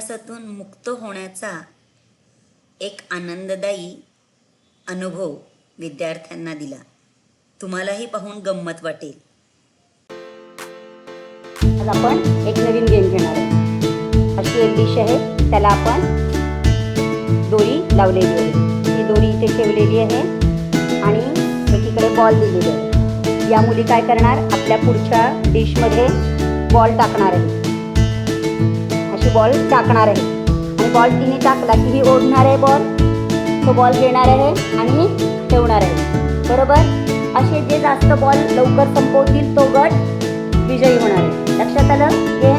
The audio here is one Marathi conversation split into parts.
मुक्त होण्याचा एक आनंददायी अनुभव विद्यार्थ्यांना दिला. तुम्हालाही पाहून गंमत वाटेल. आज आपण एक नवीन गेम घेणार आहोत. अशी एक डिश आहे त्याला आपण दोरी लावलेली आहे. ही दोरी इथे ठेवलेली आहे आणि एकीकडे बॉल दिलेली आहे. या मुली काय करणार? आपल्या पुढच्या डिशमध्ये बॉल टाकणार आहे अशी बॉल टाकणार आहे. आणि बॉल तिने टाकला की ही ओढणार आहे बॉल तो बॉल घेणार आहे आणि ठेवणार आहे. बरोबर? असे जे जास्त बॉल लवकर संपवतील तो गट विजयी होणार आहे. लक्षात आलं? हे?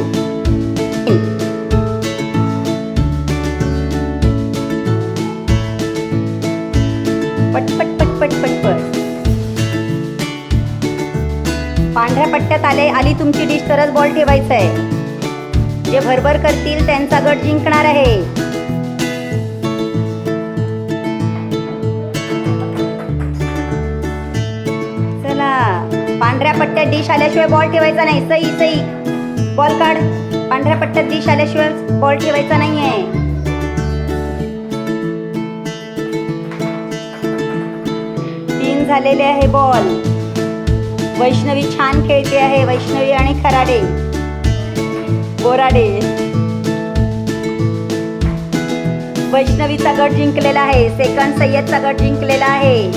पटपट पटपट पटपट पांढऱ्या पट्ट्यात आले आली तुमची डिश तरच बॉल ठेवायचा आहे. जे भरभर करतील त्यांचा गट जिंकणार आहे. चला पांढऱ्या पट्ट्यात डिश आल्याशिवाय बॉल ठेवायचा नाही. सई सई. बॉल काढ. पांढऱ्या पट्ट्यात डिश आल्याशिवाय बॉल ठेवायचा नाहीये. तीन झालेले आहे बॉल वैष्णवी छान खेळते आहे. वैष्णवी आणि खराडे. बोराडे. वैष्णवीचा गट जिंकलेला आहे सेकंड सय्यदचा गट जिंकलेला आहे.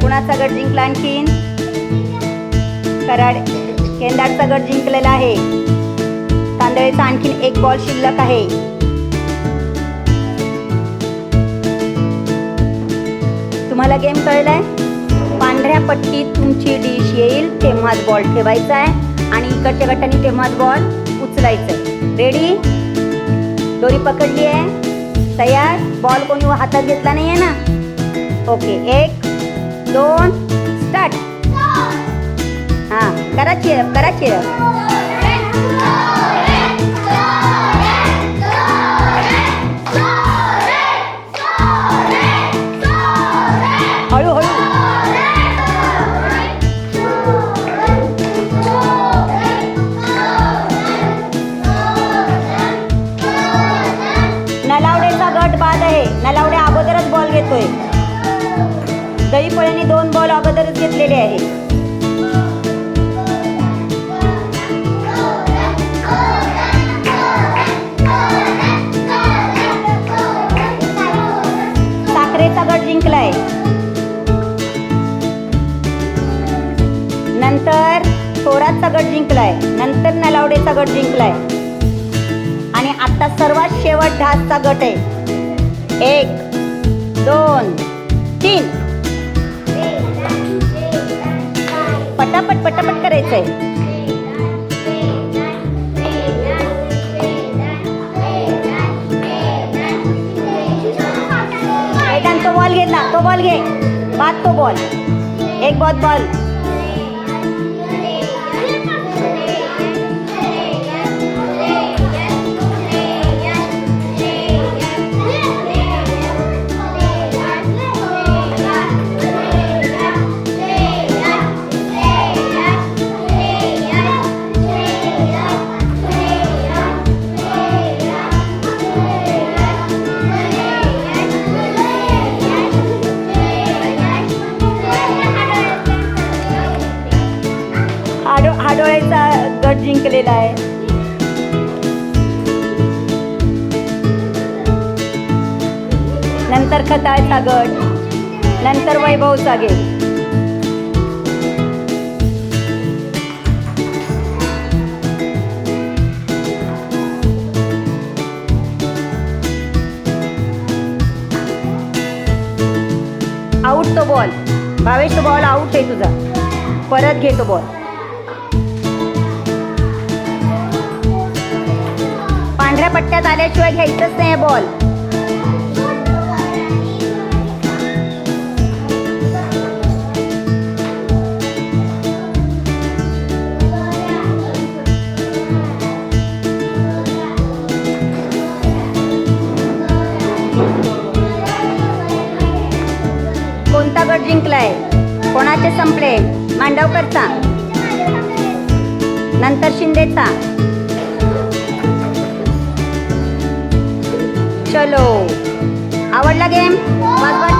कुणाचा गट जिंकला आणखीन? कराड केंदाडचा गट जिंकलेला आहे. तांदळेचा आणखीन एक बॉल शिल्लक आहे. तुम्हाला गेम कळलाय? पांढऱ्या पट्टीत तुमची डिश येईल तेव्हाच बॉल ठेवायचा आहे. इकडच्या गटाने तेव्हाच बॉल उचलायचा. रेडी दोरी पकडली आहे? तयार? बॉल कोणी हातात घेतला नाही आहे ना? ओके एक दोन स्टार्ट हां करा चिरप करा चिरप दोन बॉल अगोदरच घेतलेले आहे साखरेचा गट जिंकलाय. नंतर थोरातचा गट जिंकलाय. नंतर नलावडेचा गट जिंकलाय. आणि आता सर्वात शेवट ढासचा गट आहे. एक दोन तीन. पटापट पटापट करायचंय. वेदांत तो बॉल घेतला तो बॉल घे. बाद तो बॉल एक बॉल बॉल नंतर खताळचा गट नंतर वैभवचा गेट आऊट तो बॉल भावेश तो बॉल आऊट आहे तुझा. परत घे तो बॉल पांढऱ्या पट्ट्यात आल्याशिवाय घ्यायचंच नाही बॉल जिंकलाय. कोणाचे संपले? मांडवकरचा. नंतर शिंदेचा. चलो. आवडला गेम वाजवा